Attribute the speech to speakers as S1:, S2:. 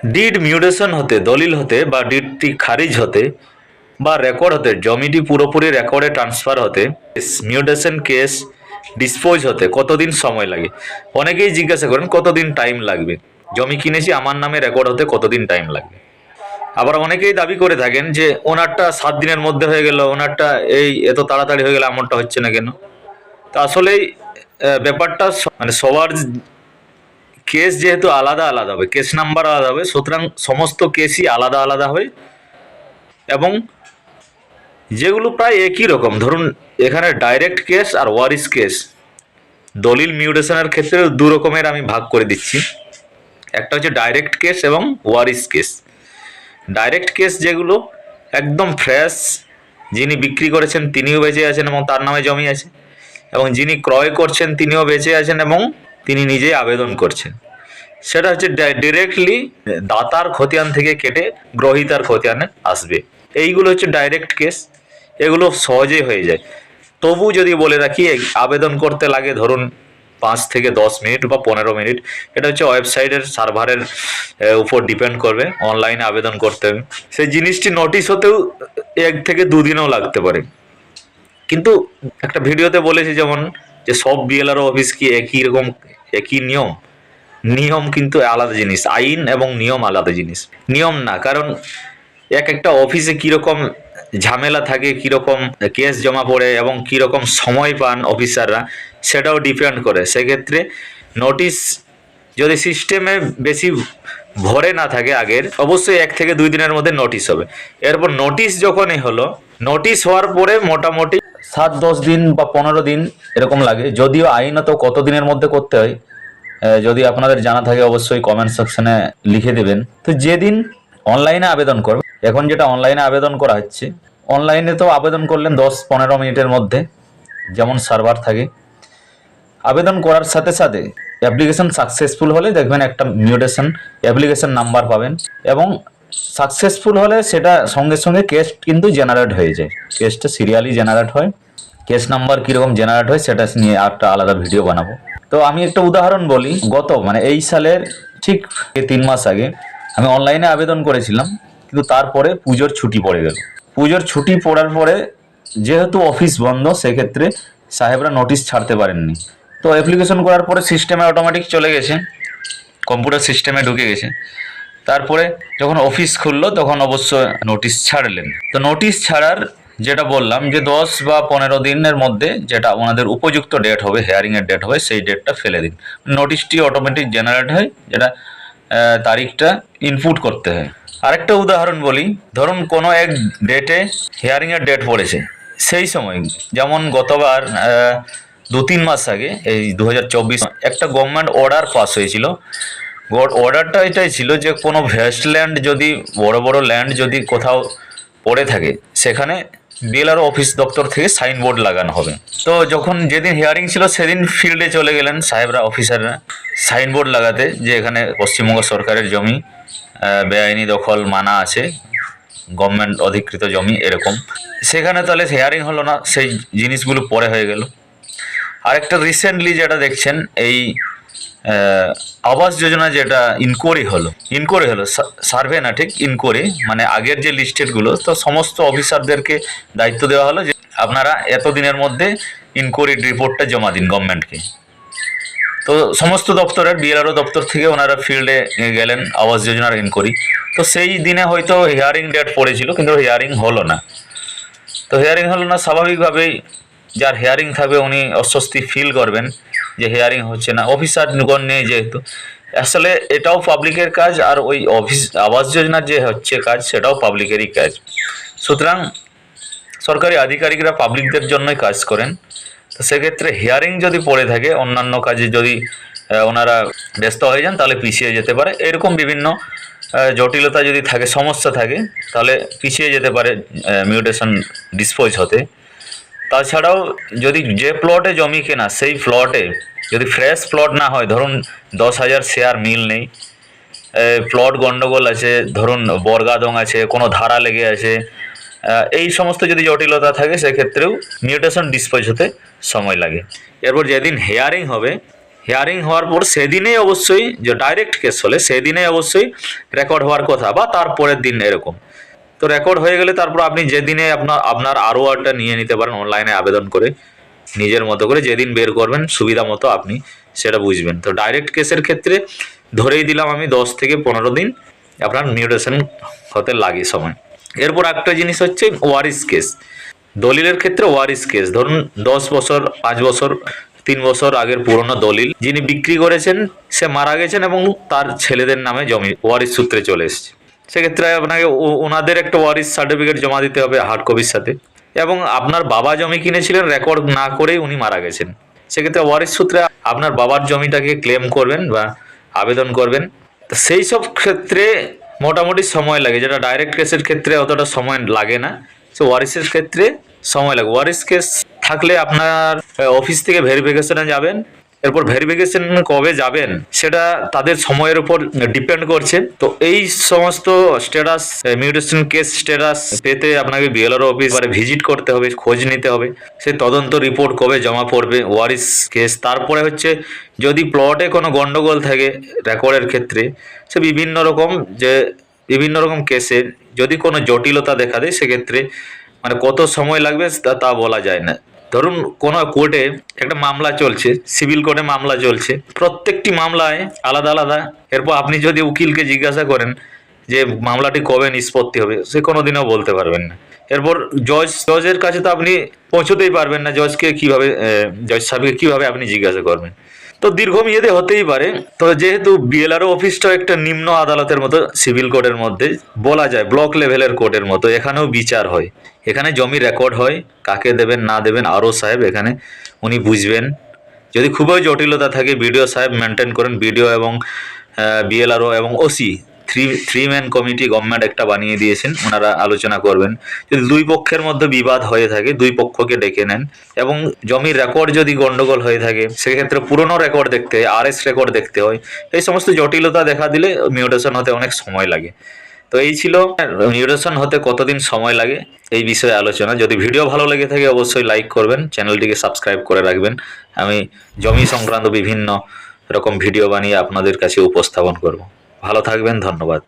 S1: Did mutation হতে, দলিল হতে, বা ডিডটি খারিজ হতে, বা রেকর্ড হতে, জমিটি পুরোপুরি রেকর্ডে ট্রান্সফার হতে মিউটেশন কেস ডিসপোজ হতে, কতদিন সময় লাগে? অনেকেই জিজ্ঞাসা করেন, কতদিন টাইম লাগবে? জমি কিনেছি, আমার নামে রেকর্ড হতে কতদিন টাইম লাগবে? আবার অনেকেই দাবি করে থাকেন যে, ওনারটা সাত দিনের মধ্যে হয়ে গেল, ওনারটা এই এত তাড়াতাড়ি হয়ে গেল আমারটা হচ্ছে না কেন? তা আসলেই ব্যাপারটা মানে সবার কেস যেহেতু আলাদা আলাদা হবে কেস নাম্বার আলাদা হবে, সুতরাং সমস্ত কেসই আলাদা আলাদা হয় এবং যেগুলো প্রায় একই রকম, ধরুন এখানে ডাইরেক্ট কেস আর ওয়ারিস কেস দলিল মিউটেশনের ক্ষেত্রে দু রকমের আমি ভাগ করে দিচ্ছি। একটা হচ্ছে ডাইরেক্ট কেস এবং ওয়ারিস কেস ডাইরেক্ট কেস যেগুলো একদম ফ্রেশ যিনি বিক্রি করেছেন তিনিও বেঁচে আছেন এবং তার নামে জমি আছে। এবং যিনি ক্রয় করছেন তিনিও বেঁচে আছেন এবং তিনি নিজেই আবেদন করছেন। সেটা হচ্ছে ডিরেক্টলি দাতার খতিয়ান থেকে কেটে গ্রহিতার খতিয়ানে আসবে। এইগুলো হচ্ছে ডাইরেক্ট কেস এগুলো সহজেই হয়ে যায়। তবু যদি বলে রাখি আবেদন করতে লাগে ধরুন পাঁচ থেকে দশ মিনিট বা পনেরো মিনিট। এটা হচ্ছে ওয়েবসাইটের সার্ভারের উপর ডিপেন্ড করবে। অনলাইনে আবেদন করতে হবে। সেই জিনিসটি নোটিশ হতেও এক থেকে দুদিনও লাগতে পারে। কিন্তু একটা ভিডিওতে বলেছি যেমন যে সব বিএলআর অফিস কি একই রকম একই নিয়ম। নিয়ম কিন্তু আলাদা জিনিস, আইন এবং নিয়ম আলাদা জিনিস। নিয়ম না, কারণ এক একটা অফিসে কীরকম ঝামেলা থাকে, কীরকম কেস জমা পড়ে এবং কীরকম সময় পান অফিসাররা, সেটাও ডিপেন্ড করে। সেক্ষেত্রে নোটিশ যদি সিস্টেমে বেশি ভরে না থাকে আগের, অবশ্যই এক থেকে দুই দিনের মধ্যে নোটিশ হবে। এরপর নোটিশ যখনই হলো নোটিশ হওয়ার পরে মোটামুটি সাত, দশ দিন বা পনেরো দিন এরকম লাগে। যদিও আইনত কত দিনের মধ্যে করতে হয় যদি আপনাদের জানা থাকে অবশ্যই কমেন্ট সেকশনে লিখে দেবেন। তো যেদিন অনলাইনে আবেদন করবে, এখন যেটা অনলাইনে আবেদন করা হচ্ছে অনলাইনে তো আবেদন করলেন দশ, পনেরো মিনিটের মধ্যে, যেমন সার্ভার থাকে। আবেদন করার সাথে সাথে অ্যাপ্লিকেশন সাকসেসফুল হলে দেখবেন একটা মিউটেশন অ্যাপ্লিকেশন নাম্বার পাবেন এবং সাকসেসফুল হলে সেটা সঙ্গে সঙ্গে কেস কিন্তু জেনারেট হয়ে যায়। কেসটা সিরিয়ালি জেনারেট হয়। কেস নাম্বার কীরকম জেনারেট হয় সেটা নিয়ে একটা আলাদা ভিডিও বানাবো। তো আমি একটা উদাহরণ বলি, গত মানে এই সালের ঠিক তিন মাস আগে আমি অনলাইনে আবেদন করেছিলাম, কিন্তু তারপরে পুজোর ছুটি পড়ে গেল। পুজোর ছুটি পড়ার পরে যেহেতু অফিস বন্ধ, সেক্ষেত্রে সাহেবরা নোটিশ ছাড়তে পারেননি। তো অ্যাপ্লিকেশন করার পরে সিস্টেমে অটোমেটিক চলে গেছে। কম্পিউটার সিস্টেমে ঢুকে গেছে। তারপরে যখন অফিস খুললো, তখন অবশ্য নোটিশ ছাড়লেন। তো নোটিশ ছাড়ার যেটা বললাম যে, দশ বা পনেরো দিনের মধ্যে যেটা ওনাদের উপযুক্ত ডেট হবে হেয়ারিংয়ের ডেট হবে, সেই ডেটটা ফেলে দিন। নোটিশটি অটোমেটিক জেনারেট হয়, যেটা তারিখটা ইনপুট করতে হয়। আরেকটা উদাহরণ বলি, ধরুন কোনো এক ডেটে হিয়ারিংয়ের ডেট পড়েছে। সেই সময়, যেমন গতবার দু তিন মাস আগে, এই দু হাজার চব্বিশ, একটা গভর্নমেন্ট অর্ডার পাস হয়েছিল। অর্ডারটা এটাই ছিল যে কোনো ভেস্টল্যান্ড যদি, বড় বড় ল্যান্ড যদি কোথাও পড়ে থাকে, সেখানে বিএলআর অফিস দপ্তর থেকে সাইনবোর্ড লাগানো হবে। তো যখন যেদিন হিয়ারিং ছিল, সেদিন ফিল্ডে চলে গেলেন সাহেবরা অফিসাররা সাইনবোর্ড লাগাতে, যে এখানে পশ্চিমবঙ্গ সরকারের জমি বেআইনি দখল, মানা আছে গভর্নমেন্ট অধিকৃত জমি, এরকম। সেখানে তাহলে হেয়ারিং হলো না, সেই জিনিসগুলো পরে হয়ে গেল। আরেকটা রিসেন্টলি যেটা দেখছেন, এই আবাস যোজনা যেটা ইনকোয়ারি হলো ইনকোয়ারি হলো সার্ভে না, ঠিক? ইনকোয়ারি মানে আগের যে লিস্টেডগুলো তো সমস্ত অফিসারদেরকে দায়িত্ব দেওয়া হলো যে আপনারা এতদিনের মধ্যে ইনকোয়ারি রিপোর্টটা জমা দিন গভর্নমেন্টকে তো সমস্ত দপ্তরের বিএলআরও দপ্তর থেকে ওনারা ফিল্ডে গেলেন আবাস যোজনার ইনকোয়ারি তো সেই দিনে হয়তো হিয়ারিং ডেট পড়েছিল, কিন্তু হিয়ারিং হলো না। তো হিয়ারিং হলো না, স্বাভাবিকভাবেই যার হিয়ারিং থাকবে উনি অস্বস্তি ফিল করবেন। যে হিয়ারিং হচ্ছে না। অফিসার নিগণ নেই যেহেতু। আসলে এটাও পাবলিকের কাজ আর ওই অফিস আবাস যোজনার যে হচ্ছে কাজ, সেটাও পাবলিকেরই কাজ। সুতরাং সরকারি আধিকারিকরা পাবলিকদের জন্যই কাজ করেন। তো সেক্ষেত্রে হিয়ারিং যদি পড়ে থাকে, অন্যান্য কাজে যদি ওনারা ব্যস্ত হয়ে যান, তাহলে পিছিয়ে যেতে পারে। এরকম বিভিন্ন জটিলতা যদি থাকে, সমস্যা থাকে, তাহলে পিছিয়ে যেতে পারে মিউটেশন ডিসপোজ হতে। তাছাড়াও যদি যে প্লটে জমি কেনা, সেই প্লটে যদি ফ্রেশ প্লট না হয়, ধরুন দশ হাজার শেয়ার মিল নেই প্লট গন্ডগোল আছে, ধরুন বর্গাদং আছে, কোনো ধারা লেগে আছে এই সমস্ত যদি জটিলতা থাকে, সেক্ষেত্রেও মিউটেশন ডিসপোজ হতে সময় লাগে। এরপর যেদিন হেয়ারিং হবে হিয়ারিং হওয়ার পর সেদিনেই অবশ্যই যে ডাইরেক্ট কেস হলে সেদিনে অবশ্যই রেকর্ড হওয়ার কথা, বা তারপরের দিন এরকম। তো রেকর্ড হয়ে গেলে তারপর আপনি যেদিনে আপনার আপনার আরও আরটা নিয়ে নিতে পারেন অনলাইনে আবেদন করে, নিজের মতো করে যেদিন বের করবেন, সুবিধা মতো আপনি সেটা বুঝবেন। তো ডাইরেক্ট কেসের ক্ষেত্রে ধরেই দিলাম আমি দশ থেকে পনেরো দিন আপনার মিউটেশন হতে লাগে সময়। এরপর একটা জিনিস হচ্ছে ওয়ারিস কেস দলিলের ক্ষেত্রে ওয়ারিস কেস ধরুন দশ বছর, পাঁচ বছর, তিন বছর আগের পুরনো দলিল, যিনি বিক্রি করেছেন, সে মারা গেছেন এবং তার ছেলেদের নামে জমি ওয়ারিস সূত্রে চলে এসেছে। সেক্ষেত্রে আপনাকে ওনাদের একটা ওয়ারিস সার্টিফিকেট জমা দিতে হবে হার্ড কপির সাথে। এবং আপনার বাবা জমি কিনেছিলেন রেকর্ড না করেই উনি মারা গেছেন। সেক্ষেত্রে ওয়ারিস সূত্রে আপনার বাবার জমিটাকে ক্লেম করবেন বা আবেদন করবেন। সেই সব ক্ষেত্রে মোটামুটি সময় লাগে, যেটা ডাইরেক্ট কেসের ক্ষেত্রে অতটা সময় লাগে না। সো ওয়ারিসের ক্ষেত্রে সময় লাগে। ওয়ারিস কেস থাকলে আপনার অফিস থেকে ভেরিফিকেশনে যাবেন। এরপর ভেরিফিকেশন কবে যাবেন, সেটা তাদের সময়ের উপর ডিপেন্ড করছে। তো এই সমস্ত স্ট্যাটাস মিউটেশন কেস স্ট্যাটাস পেতে আপনাকে বিএলআর অফিস ভিজিট করতে হবে, খোঁজ নিতে হবে। সেই তদন্ত রিপোর্ট কবে জমা পড়বে ওয়ারিস কেস তারপরে হচ্ছে যদি প্লটে কোনো গন্ডগোল থাকে রেকর্ডের ক্ষেত্রে, সে বিভিন্ন রকম যে, বিভিন্ন রকম কেসের যদি কোনো জটিলতা দেখা দেয়, সেক্ষেত্রে মানে কত সময় লাগবে তা বলা যায় না। ধরুন কোনো কোর্টে একটা মামলা চলছে, সিভিল কোর্টে মামলা চলছে, প্রত্যেকটি মামলায় আলাদা আলাদা। এরপর আপনি যদি উকিলকে জিজ্ঞাসা করেন যে মামলাটি কবে নিষ্পত্তি হবে, সে কোনোদিনও বলতে পারবেন না। এরপর জজ, জজের কাছে তো আপনি পৌঁছতেই পারবেন না, জজকে কীভাবে জজ সাহেবকে কীভাবে আপনি জিজ্ঞাসা করবেন? তো দীর্ঘমেয়াদে হতেই পারে। তো যেহেতু বিএলআরও অফিসটাও একটা নিম্ন আদালতের মতো সিভিল কোর্টের মধ্যে বলা যায়, ব্লক লেভেলের কোর্টের মতো, এখানেও বিচার হয়। এখানে জমি রেকর্ড হয়, কাকে দেবেন, না দেবেন আরও সাহেব এখানে উনি বুঝবেন। যদি খুবই জটিলতা থাকে বিডিও সাহেব মেনটেন করেন বিডিও এবং বিএলআরও এবং OC three three man committee government একটা বানিয়ে দিয়েছেন, ওনারা আলোচনা করবেন। যদি দুই পক্ষের মধ্যে বিবাদ হয়ে থাকে, দুই পক্ষকে ডেকে নেন, এবং জমির রেকর্ড যদি গন্ডগোল হয়ে থাকে, সেক্ষেত্রে পুরনো রেকর্ড দেখতে হয় আর এস রেকর্ড দেখতে হয়। এই সমস্ত জটিলতা দেখা দিলে মিউটেশন হতে অনেক সময় লাগে। তো এই ছিল মিউটেশন হতে কতদিন সময় লাগে, এই বিষয়ে আলোচনা। যদি ভিডিও ভালো লেগে থাকে, অবশ্যই লাইক করবেন চ্যানেলটিকে সাবস্ক্রাইব করে রাখবেন। আমি জমি সংক্রান্ত বিভিন্ন রকম ভিডিও বানিয়ে আপনাদের কাছে উপস্থাপন করব। ভালো থাকবেন ধন্যবাদ।